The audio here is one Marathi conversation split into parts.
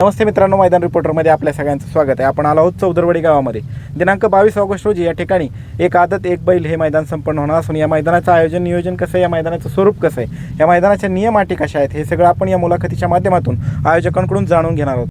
नमस्ते मित्रांनो मैदान रिपोर्टरमध्ये आपल्या सगळ्यांचं स्वागत आहे. आपण आलो आहोत चौदरवाडी गावामध्ये. दिनांक बावीस ऑगस्ट रोजी या ठिकाणी एक आदत एक बैल हे मैदान संपन्न होणार असून या मैदानाचं आयोजन नियोजन कसं आहे? या मैदानाचं स्वरूप कसं आहे? या मैदानाच्या नियम अटी कशा आहेत? हे सगळं आपण या मुलाखतीच्या माध्यमातून आयोजकांकडून जाणून घेणार आहोत.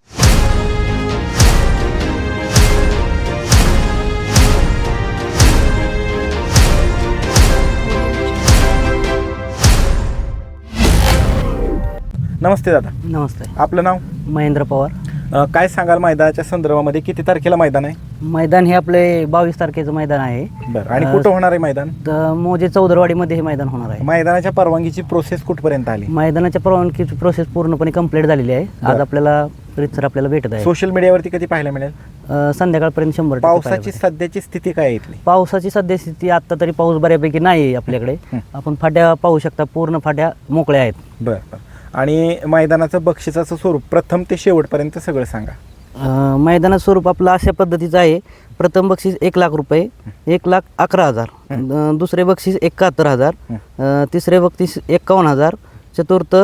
नमस्ते दादा. नमस्ते. आपलं नाव? महेंद्र पवार. अ, काय सांगाल मैदानाच्या संदर्भामध्ये? किती तारखेला मैदान आहे? मैदान हे आपले बावीस तारखेचं मैदान आहे. बरं आणि अ, कुठं होणार आहे मैदान? तर मोजे चौदरवाडीमध्ये हे मैदान होणार आहे. मैदानाच्या परवानगीची प्रोसेस कुठपर्यंत आली? मैदानाच्या परवानगीची प्रोसेस पूर्णपणे कंप्लीट झालेली आहे. आज. आपल्याला रितसर आपल्याला भेटत आहे सोशल मीडियावरती कधी पाहायला मिळेल? अ, संध्याकाळपर्यंत शंभर टक्के पावसाची. सध्याची स्थिती काय आहे इथली? पावसाची सद्यस्थिती आत्ता तरी पाऊस बऱ्यापैकी नाही आहे आपल्याकडे. हं. आपण फाट्या पाहू शकता पूर्ण फाट्या मोकळ्या आहेत. बरं बरं. आणि मैदानाचं बक्षिसाचं स्वरूप प्रथम ते शेवटपर्यंत सगळं सांगा. अ, मैदानाचं स्वरूप आपलं अशा पद्धतीचं आहे. प्रथम बक्षीस एक लाख रुपये एक लाख अकरा हजार. अ, दुसरे बक्षीस एकाहत्तर हजार. अ, तिसरे बक्षीस एक्कावन्न हजार. चतुर्थ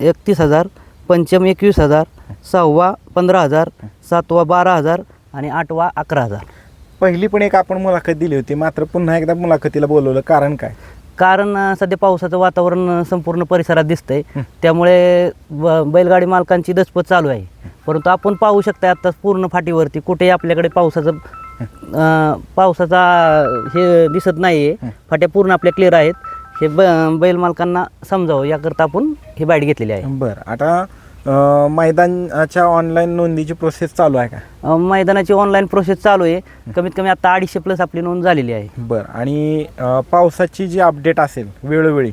एकतीस हजार. पंचम एकवीस हजार. सहावा पंधरा हजार. सातवा बारा हजार. आणि आठवा अकरा हजार. पहिली पण एक आपण मुलाखत दिली होती. मात्र पुन्हा एकदा मुलाखतीला बोलवलं. कारण काय? कारण अ, सध्या पावसाचं वातावरण अ, संपूर्ण परिसरात दिसतंय. त्यामुळे ब- बैलगाडी मालकांची दचपत चालू आहे. परंतु आपण पाहू शकता आता पूर्ण फाटीवरती कुठेही आपल्याकडे पावसाचं अ, पावसाचा हे दिसत नाही आहे फाट्या पूर्ण आपल्या क्लिअर आहेत. हे ब बैल मालकांना समजावं. याकरता आपण ही बाईट घेतलेली आहे. बरं. आता अं, मैदानाच्या ऑनलाईन नोंदीची प्रोसेस चालू आहे का? अ, मैदानाची ऑनलाईन प्रोसेस चालू आहे. कमीत कमी आता अडीचशे प्लस आपली नोंद झालेली आहे. बरं. आणि अं, पावसाची जी अपडेट असेल वेळोवेळी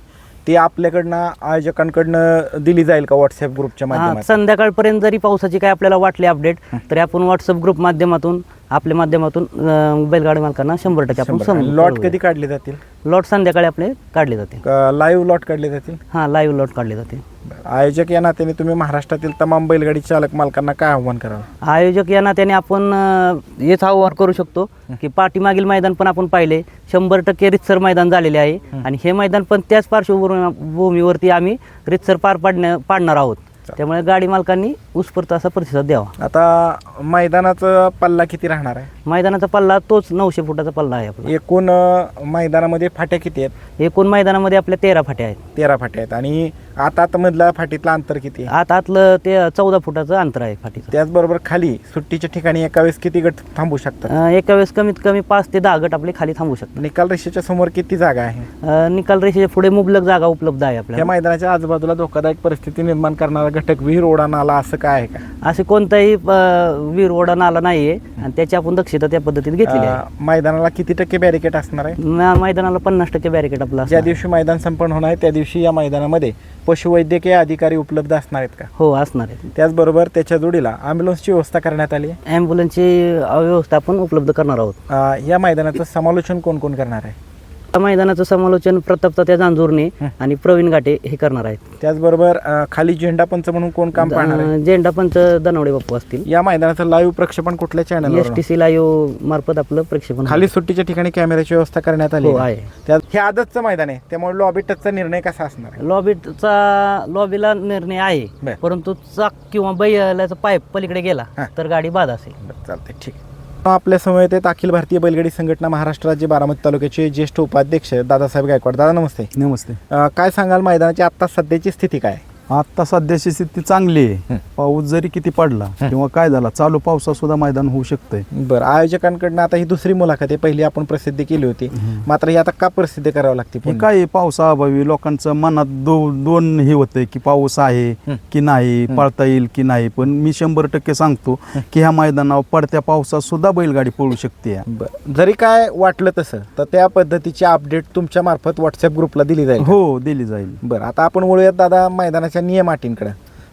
ती आपल्याकडनं आयोजकांकडनं दिली जाईल का व्हॉट्सअप ग्रुपच्या हा, माध्यमातून? संध्याकाळपर्यंत जरी पावसाची काय आपल्याला वाटली अपडेट तरी आपण व्हॉट्सअप ग्रुप माध्यमातून आपल्या माध्यमातून अं, बैलगाडी मालकांना शंभर टक्के आपण लॉट. कधी काढले जातील? लॉट संध्याकाळी आपले काढले जातील. लाईव्ह लॉट काढले जातील? हां लाईव्ह लॉट काढले जातील. आयोजक या नात्याने तुम्ही महाराष्ट्रातील तमाम बैलगाडी चालक मालकांना काय आव्हान करावं आयोजक या नात्याने आपण अं, हेच आव्हान करू शकतो की पाठीमागील मैदान पण आपण पाहिले. शंभर टक्के रितसर मैदान झालेले आहे आणि हे मैदान पण त्याच पार्श्वभूमी भूमीवरती आम्ही रितसर पार पाडण्या पाडणार आहोत. त्यामुळे. गाडी मालकांनी उत्स्फूर्त असा प्रतिसाद द्यावा. आता मैदानाचा पल्ला किती राहणार आहे? मैदानाचा पल्ला तोच नऊशे फुटाचा पल्ला आहे आपला. एकूण अं, मैदानामध्ये फाट्या किती आहेत? एकूण मैदानामध्ये आपल्या तेरा फाट्या आहेत. तेरा फाट्या आहेत आणि आता आता मधल्या फाटीतलं अंतर किती आहे? आत आतलं ते चौदा फुटाचं अंतर आहे फाटीचं. त्याचबरोबर खाली सुट्टीच्या ठिकाणी एका वेळेस किती गट थांबू शकतात? अं, एका वेळेस कमीत कमी पाच ते दहा गट आपले खाली थांबू शकतात. निकाल रेषेच्या समोर किती जागा आहे? अं, निकाल रेषेच्या पुढे मुबलक जागा उपलब्ध आहे या आपल्याला मैदानाच्या आजूबाजूला धोकादायक परिस्थिती निर्माण करणारा घटक विहीर ओढा नाला असं काय आहे का? असे कोणताही अं, वीर ओढा नाला नाहीये आणि त्याची आपण दक्षता त्या पद्धतीत घेतलेली आहे. अं, मैदानाला किती टक्के बॅरिकेड असणार आहे? मै- मैदानाला पन्नास टक्के बॅरिकेड आपला ज्या असणार. दिवशी मैदान संपन्न होणार आहे त्या दिवशी या मैदानामध्ये पशुवैद्यकीय अधिकारी उपलब्ध असणार आहेत का? हो असणार आहे त्याचबरोबर त्याच्या जोडीला ॲम्ब्युलन्सची व्यवस्था करण्यात आली ॲम्ब्युलन्सची व्यवस्था आपण उपलब्ध करणार आहोत. अं, या मैदानाचं समालोचन कोण कोण करणार आहे? मैदानाचं समालोचन प्रताप त्या जांजूरने आणि प्रवीण घाटे हे करणार आहेत. त्याचबरोबर अं, खाली झेंडा पंच म्हणून कोण काम पाहणार आहे? अं, झेंडा पंच दनवडे बाप्पू असतील. या मैदानाचं लाईव्ह प्रक्षेपण कुठल्या एस चॅनलवर टी सी लाईव्ह मार्फत आपलं प्रक्षेपण खाली सुट्टीच्या ठिकाणी कॅमेऱ्याची व्यवस्था करण्यात आली हो, आहे. हे आदतचं मैदान आहे. त्यामुळे लॉबी टचचा निर्णय कसा असणार आहे? लॉबीचा लॉबीला निर्णय आहे. परंतु चाक किंवा बैलाचा पाईप पलीकडे गेला हा. तर गाडी बाद असेल. बरं, चालतंय. ठीक. आहे. आपल्यासमोर आहेत अखिल भारतीय बैलगाडी संघटना महाराष्ट्र राज्य बारामती तालुक्याचे ज्येष्ठ उपाध्यक्ष दादासाहेब गायकवाड. दादा नमस्ते. नमस्ते. अं, काय सांगाल? मैदानाची आत्ता सध्याची स्थिती काय? आहे? आता सध्याची स्थिती चांगली आहे. पाऊस जरी किती पडला किंवा काय झाला चालू पावसात सुद्धा मैदान होऊ शकतंय. बरं आयोजकांकडनं आता ही दुसरी मुलाखत आहे. पहिली आपण प्रसिद्ध केली होती. मात्र ही आता का प्रसिद्ध करावं लागते हे? काय आहे, पावसाअभावी लोकांचं मनात दो दोन हे होतंय की पाऊस आहे. की नाही पळता येईल की नाही. पण मी शंभर टक्के सांगतो की ह्या मैदानावर पडत्या पावसात सुद्धा बैलगाडी पळू शकते. बरं जरी काय वाटलं तसं तर त्या पद्धतीची अपडेट तुमच्या मार्फत व्हॉट्सअप ग्रुपला दिली जाईल हो दिली जाईल. बरं आता आपण वळूयात दादा मैदानाच्या नियम अटींकडे.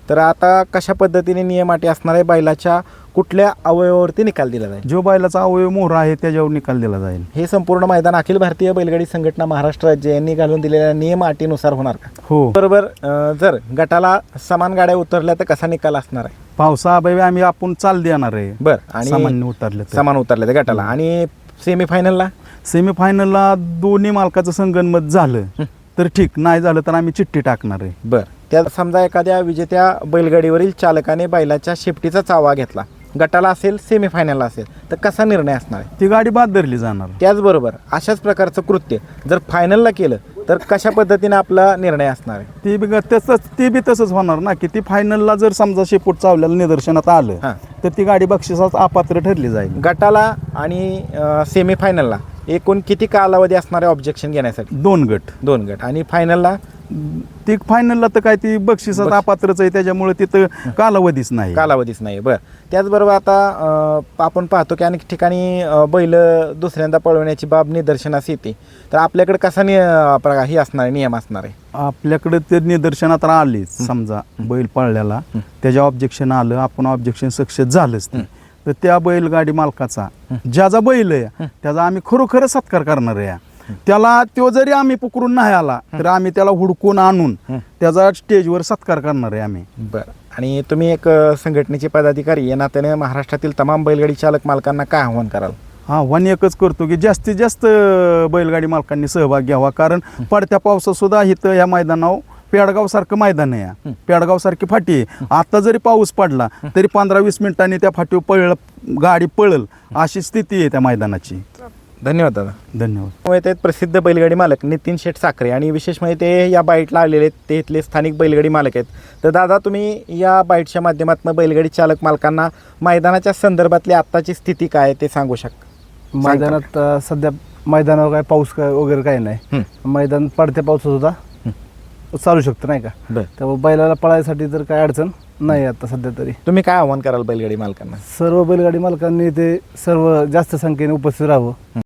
तर आता कशा पद्धतीने नियम अटी असणार आहे बैलाच्या कुठल्या अवयवावरती निकाल दिला जाईल? जो बैलाचा अवयव मोहरा आहे त्याच्यावर निकाल दिला जाईल. हे संपूर्ण मैदान अखिल भारतीय बैलगाडी संघटना महाराष्ट्र राज्य यांनी घालून दिलेल्या नियम अटीनुसार होणार का? हो. बरोबर अं, जर गटाला समान गाड्या उतरल्या तर कसा निकाल असणार आहे? पावसाअभावी आम्ही आपण चाल देणार आहे. बरं आणि सामान्य उतरले तर. समान उतरल्या तर गटाला. आणि सेमीफायनलला सेमीफायनलला दोन्ही मालकाचं संगनमत झालं तर ठीक. नाही झालं तर आम्ही चिठ्ठी टाकणार आहे. बरं. त्या समजा एखाद्या विजेत्या बैलगाडीवरील चालकाने बैलाच्या शेपटीचा चावा घेतला. गटाला असेल सेमीफायनलला असेल तर कसा निर्णय असणार? आहे ती गाडी बाद धरली जाणार. त्याचबरोबर अशाच प्रकारचं कृत्य जर फायनलला केलं तर कशा पद्धतीने आपला निर्णय असणार? आहे ती बी ग- तसंच ती बी तसंच होणार ना की ती फायनलला जर समजा शेपूट चावल्याला निदर्शनात आलं हां. तर ती गाडी बक्षिसात अपात्र ठरली जाईल. गटाला आणि सेमीफायनलला एकूण किती कालावधी असणार आहे ऑब्जेक्शन घेण्यासाठी? दोन गट. दोन गट. आणि फायनलला ती फायनलला तर काय ती बक्षिसात बक्ष- अपात्रच आहे त्याच्यामुळे तिथं कालावधीच नाही. कालावधीच नाही बरं. त्याचबरोबर आता अं, आपण पाहतो की अनेक ठिकाणी अं, बैल दुसऱ्यांदा पळवण्याची बाब निदर्शनास येते. तर आपल्याकडे कसा नि अं, प्रकार ही असणार आहे नियम असणार आहे? आपल्याकडे ते निदर्शनात आलीच समजा बैल पळल्याला त्याच्या ऑब्जेक्शन आलं आपण ऑब्जेक्शन सक्सेस झालंच ते तर त्या बैलगाडी मालकाचा ज्याचा बैल आहे त्याचा आम्ही खरोखर सत्कार करणार आहे. त्याला तो जरी आम्ही पकडून नाही आला तर आम्ही त्याला हुडकून आणून त्याचा स्टेजवर सत्कार करणार आहे आम्ही. बरं. आणि तुम्ही एक संघटनेचे पदाधिकारी या नात्याने महाराष्ट्रातील तमाम बैलगाडी चालक मालकांना काय आव्हान कराल? आव्हान एकच करतो की जास्तीत जास्त बैलगाडी मालकांनी सहभाग घ्यावा. कारण पडत्या पावसात सुद्धा इथं या मैदानावर पेडगाव सारखं मैदान आहे पेडगाव सारखी फाटी आहे. आता जरी पाऊस पडला तरी पंधरा वीस मिनिटांनी त्या फाटीवर पळ गाडी पळल अशी स्थिती आहे त्या मैदानाची. धन्यवाद दादा. धन्यवाद. माहीत आहेत प्रसिद्ध बैलगाडी मालक नितीन शेठ साखरे आणि विशेष म्हणजे ते या बाईटला आलेले आहेत. ते इथले स्थानिक बैलगाडी मालक आहेत. तर दादा तुम्ही या बाईटच्या माध्यमातून बैलगाडी चालक मालकांना मैदानाच्या संदर्भातली आत्ताची स्थिती काय आहे ते सांगू शक मैदानात सध्या मैदानावर काय पाऊस काय वगैरे काही नाही. मैदान पडत्या पावसात सुद्धा चालू शकतं नाही का? त्यामुळे बैलाला पळायसाठी तर काय अडचण नाही आता सध्या तरी. तुम्ही काय आव्हान कराल बैलगाडी मालकांना? सर्व बैलगाडी मालकांनी ते सर्व जास्त संख्येने उपस्थित राहावं.